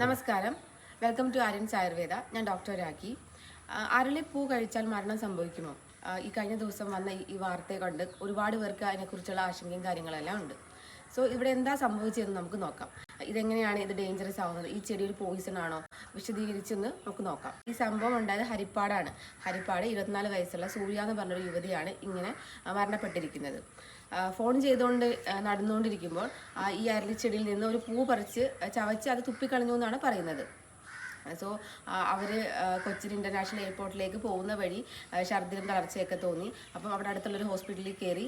നമസ്കാരം. Welcome to Aryans Ayurveda ഞാൻ doctor Rakhi. അരളിപ്പൂ കഴിച്ചാൽ മരണം സംഭവിക്കുമോ? ഈ കഴിഞ്ഞ ദിവസം വന്ന ഈ വാർത്തയെ കണ്ട് ഒരുപാട് പേർക്ക് അതിനെക്കുറിച്ചുള്ള ആശങ്കയും കാര്യങ്ങളെല്ലാം ഉണ്ട്. സോ ഇവിടെ എന്താ സംഭവിച്ചതെന്ന് നമുക്ക് നോക്കാം. ഇതെങ്ങനെയാണ് ഇത് ഡേഞ്ചറസ് ആവുന്നത്? ഈ ചെടി ഒരു പോയിസൺ ആണോ? വിശദീകരിച്ചെന്ന് നമുക്ക് നോക്കാം. ഈ സംഭവം ഉണ്ടായത് ഹരിപ്പാടാണ്. ഹരിപ്പാട് ഇരുപത്തിനാല് വയസ്സുള്ള സൂര്യ എന്ന് പറഞ്ഞൊരു യുവതിയാണ് ഇങ്ങനെ മരണപ്പെട്ടിരിക്കുന്നത്. ഫോൺ ചെയ്തുകൊണ്ട് നടന്നുകൊണ്ടിരിക്കുമ്പോൾ ഈ അരളിച്ചെടിയിൽ നിന്ന് ഒരു പൂ പറിച്ച് ചവച്ച് അത് തുപ്പിക്കളഞ്ഞു എന്നാണ് പറയുന്നത്. സോ അവർ കൊച്ചിൻ ഇന്റർനാഷണൽ എയർപോർട്ടിലേക്ക് പോകുന്ന വഴി ഛർദിലും തളർച്ചയൊക്കെ തോന്നി. അപ്പം അവിടെ അടുത്തുള്ളൊരു ഹോസ്പിറ്റലിൽ കയറി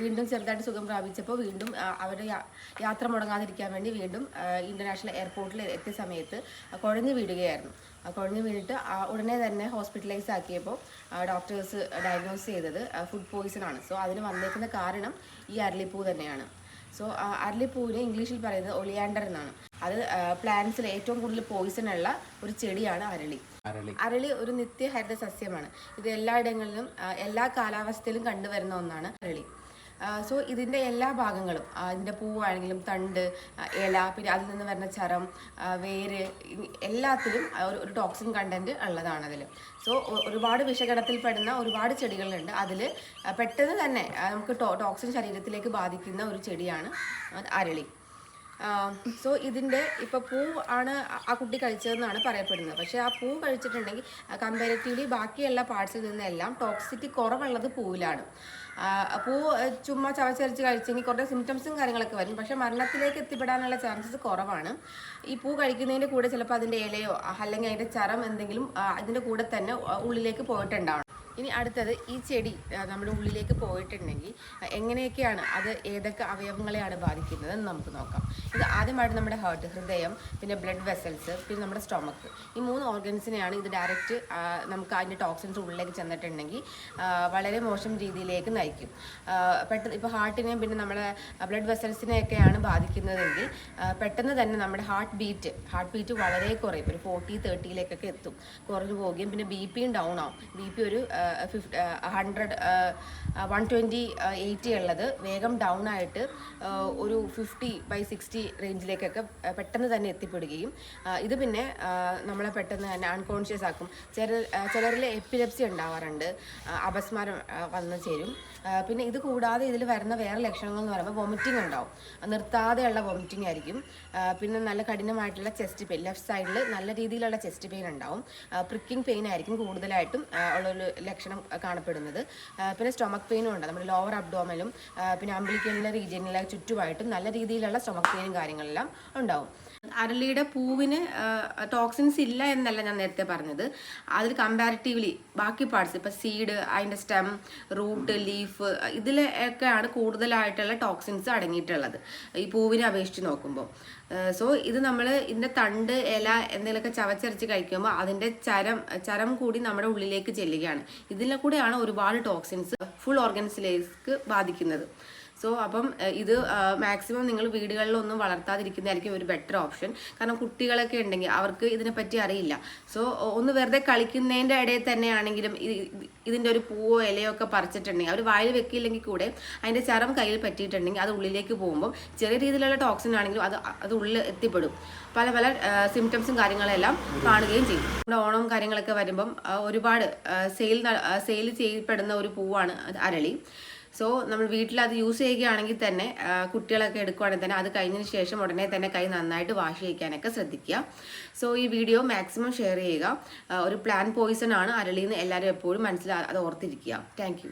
വീണ്ടും ചെറുതായിട്ട് സുഖം പ്രാപിച്ചപ്പോൾ വീണ്ടും അവർ യാത്ര മുടങ്ങാതിരിക്കാൻ വേണ്ടി വീണ്ടും ഇന്റർനാഷണൽ എയർപോർട്ടിൽ എത്തിയ സമയത്ത് കുഴഞ്ഞു വീഴുകയായിരുന്നു. കുഴഞ്ഞു വീണിട്ട് ഉടനെ തന്നെ ഹോസ്പിറ്റലൈസ് ആക്കിയപ്പോൾ ഡോക്ടേഴ്സ് ഡയഗ്നോസ് ചെയ്തത് ഫുഡ് പോയിസൺ ആണ്. സോ അതിന് വന്നേക്കുന്ന കാരണം ഈ അരളിപ്പൂ തന്നെയാണ്. സോ അരളിപ്പൂവിന് ഇംഗ്ലീഷിൽ പറയുന്നത് ഒളിയാണ്ടർ എന്നാണ്. അത് പ്ലാന്റ്സിൽ ഏറ്റവും കൂടുതൽ പോയിസൺ ഉള്ള ഒരു ചെടിയാണ് അരളി. അരളി. ഒരു നിത്യഹരിത സസ്യമാണ് ഇത് എല്ലായിടങ്ങളിലും എല്ലാ കാലാവസ്ഥയിലും കണ്ടുവരുന്ന ഒന്നാണ് അരളി. സോ ഇതിന്റെ എല്ലാ ഭാഗങ്ങളും അതിന്റെ പൂവാണെങ്കിലും തണ്ട് ഇല പിന്നെ അതിൽ നിന്ന് വരുന്ന ചരം വേര് എല്ലാത്തിലും ഒരു ടോക്സിൻ കണ്ടന്റ് ഉള്ളതാണ് അതിൽ സോ ഒരുപാട് വിഷഗണത്തിൽപ്പെടുന്ന ഒരുപാട് ചെടികളുണ്ട്. അതിൽ പെട്ടെന്ന് തന്നെ നമുക്ക് ടോക്സിൻ ശരീരത്തിലേക്ക് ബാധിക്കുന്ന ഒരു ചെടിയാണ് അരളി. സോ ഇതിന്റെ ഇപ്പോൾ പൂ ആണ് ആ- കുട്ടി കഴിച്ചതെന്നാണ് പറയപ്പെടുന്നത്. പക്ഷേ ആ പൂ കഴിച്ചിട്ടുണ്ടെങ്കിൽ കമ്പാരിറ്റീവ്ലി ബാക്കിയുള്ള പാർട്സിൽ നിന്നെല്ലാം ടോക്സിറ്റി കുറവുള്ളത് പൂവിലാണ്. പൂ ചുമ്മാ ചവച്ചരച്ച് കഴിച്ചെങ്കിൽ കുറേ സിംറ്റംസും കാര്യങ്ങളൊക്കെ വരും. പക്ഷേ മരണത്തിലേക്ക് എത്തിപ്പെടാനുള്ള ചാൻസസ് കുറവാണ്. ഈ പൂ കഴിക്കുന്നതിന്റെ കൂടെ ചിലപ്പോൾ അതിന്റെ ഇലയോ അല്ലെങ്കിൽ അതിന്റെ ചരം എന്തെങ്കിലും അതിന്റെ കൂടെ തന്നെ ഉള്ളിലേക്ക് പോയിട്ടുണ്ടാവണം. ഇനി അടുത്തത് ഈ ചെടി നമ്മുടെ ഉള്ളിലേക്ക് പോയിട്ടുണ്ടെങ്കിൽ എങ്ങനെയൊക്കെയാണ് അത് ഏതൊക്കെ അവയവങ്ങളെയാണ് ബാധിക്കുന്നത് എന്ന് നമുക്ക് നോക്കാം. ഇത് ആദ്യമായിട്ട് നമ്മുടെ ഹാർട്ട് ഹൃദയം പിന്നെ ബ്ലഡ് വെസൽസ് പിന്നെ നമ്മുടെ സ്റ്റൊമക്ക് ഈ മൂന്ന് ഓർഗൻസിനെയാണ് ഇത് ഡയറക്റ്റ് നമുക്ക് അതിന്റെ ടോക്സിൻസ് ഉള്ളിലേക്ക് ചെന്നിട്ടുണ്ടെങ്കിൽ വളരെ മോശം രീതിയിലേക്ക് നയിക്കും. പെട്ടെന്ന് ഇപ്പോൾ ഹാർട്ടിനെയും പിന്നെ നമ്മുടെ ബ്ലഡ് വെസൽസിനെയൊക്കെയാണ് ബാധിക്കുന്നതെങ്കിൽ പെട്ടെന്ന് തന്നെ നമ്മുടെ ഹാർട്ട് ബീറ്റ് ഹാർട്ട് ബീറ്റ് വളരെ കുറയും. ഒരു ഫോർട്ടി തേർട്ടിയിലേക്കൊക്കെ എത്തും. കുറഞ്ഞു പോവുകയും പിന്നെ ബി പിയും ഡൗൺ ആവും. ബി പി ഒരു fifty hundred one twenty eighty ഉള്ളത്. വേഗം ഡൗൺ ആയിട്ട് ഒരു ഫിഫ്റ്റി ബൈ സിക്സ്റ്റി റേഞ്ചിലേക്കൊക്കെ പെട്ടെന്ന് തന്നെ എത്തിപ്പെടുകയും ഇത് പിന്നെ നമ്മളെ പെട്ടെന്ന് തന്നെ അൺകോൺഷ്യസ് ആക്കും. ചില ചിലരിൽ എപ്പിലെപ്സി ഉണ്ടാവാറുണ്ട്. അപസ്മാരം വന്നു ചേരും. പിന്നെ ഇത് കൂടാതെ ഇതിൽ വരുന്ന വേറെ ലക്ഷണങ്ങൾ എന്ന് പറയുമ്പോൾ വൊമിറ്റിംഗ് ഉണ്ടാവും. നിർത്താതെയുള്ള വൊമിറ്റിംഗ് ആയിരിക്കും. പിന്നെ നല്ല കഠിനമായിട്ടുള്ള ചെസ്റ്റ് പെയിൻ ലെഫ്റ്റ് സൈഡിൽ നല്ല രീതിയിലുള്ള ചെസ്റ്റ് പെയിൻ ഉണ്ടാവും. പ്രിക്കിംഗ് പെയിൻ ആയിരിക്കും കൂടുതലായിട്ടും ഉള്ളൊരു ലക്ഷണം കാണപ്പെടുന്നത്. പിന്നെ സ്റ്റൊമക് പെയിനും ഉണ്ട്. നമ്മുടെ ലോവർ അബ്ഡോമലും പിന്നെ അമ്പിളിക്കലിന്റെ റീജിയനിലെ ചുറ്റുമായിട്ടും നല്ല രീതിയിലുള്ള സ്റ്റൊമക് പെയിനും കാര്യങ്ങളെല്ലാം ഉണ്ടാവും. അരളിയുടെ പൂവിന് ടോക്സിൻസ് ഇല്ല എന്നല്ല ഞാൻ നേരത്തെ പറഞ്ഞത്. അതിൽ കമ്പാരിറ്റീവ്ലി ബാക്കി പാർട്സ് ഇപ്പം സീഡ് അതിന്റെ സ്റ്റെം റൂട്ട് ലീഫ് ഇതിലൊക്കെയാണ് കൂടുതലായിട്ടുള്ള ടോക്സിൻസ് അടങ്ങിയിട്ടുള്ളത്. ഈ പൂവിനെ അപേക്ഷിച്ച് നോക്കുമ്പോൾ സോ ഇത് നമ്മൾ ഇതിന്റെ തണ്ട് ഇല എന്തെങ്കിലുമൊക്കെ ചവച്ചരച്ച് കഴിക്കുമ്പോൾ അതിന്റെ ചരം ചരം കൂടി നമ്മുടെ ഉള്ളിലേക്ക് ചെല്ലുകയാണ്. ഇതിലെ കൂടെയാണ് ഒരുപാട് ടോക്സിൻസ് ഫുൾ ഓർഗൻസിലേക്ക് ബാധിക്കുന്നത്. സോ അപ്പം ഇത് മാക്സിമം നിങ്ങൾ വീടുകളിലൊന്നും വളർത്താതിരിക്കുന്നതായിരിക്കും ഒരു ബെറ്റർ ഓപ്ഷൻ കാരണം കുട്ടികളൊക്കെ ഉണ്ടെങ്കിൽ അവർക്ക് ഇതിനെപ്പറ്റി അറിയില്ല. സോ ഒന്ന് വെറുതെ കളിക്കുന്നതിന്റെ ഇടയിൽ തന്നെയാണെങ്കിലും ഇതിന്റെ ഒരു പൂവോ ഇലയോ ഒക്കെ പറിച്ചിട്ടുണ്ടെങ്കിൽ അവർ വായിൽ വെക്കില്ലെങ്കിൽ കൂടെ അതിന്റെ ചരം കയ്യിൽ പറ്റിയിട്ടുണ്ടെങ്കിൽ അത് ഉള്ളിലേക്ക് പോകുമ്പോൾ ചെറിയ രീതിയിലുള്ള ടോക്സിൻ ആണെങ്കിലും അത് അത് ഉള്ളിൽ എത്തിപ്പെടും. പല പല സിംറ്റംസും കാര്യങ്ങളെല്ലാം കാണുകയും ചെയ്യും. നമ്മുടെ ഓണവും കാര്യങ്ങളൊക്കെ വരുമ്പം ഒരുപാട് സെയിൽ സെയിൽ ചെയ്യപ്പെടുന്ന ഒരു പൂവാണ് അരളി. സോ നമ്മൾ വീട്ടിൽ അത് യൂസ് ചെയ്യുകയാണെങ്കിൽ തന്നെ കുട്ടികളൊക്കെ എടുക്കുകയാണെങ്കിൽ തന്നെ അത് കഴിഞ്ഞതിന് ശേഷം ഉടനെ തന്നെ കൈ നന്നായിട്ട് വാഷ് ചെയ്യിക്കാനൊക്കെ ശ്രദ്ധിക്കുക. സോ ഈ വീഡിയോ മാക്സിമം ഷെയർ ചെയ്യുക. ഒരു പ്ലാൻ പോയിസൺ ആണ്. അരളിന്ന് എല്ലാവരും എപ്പോഴും മനസ്സിൽ അത് ഓർത്തിരിക്കുക. താങ്ക്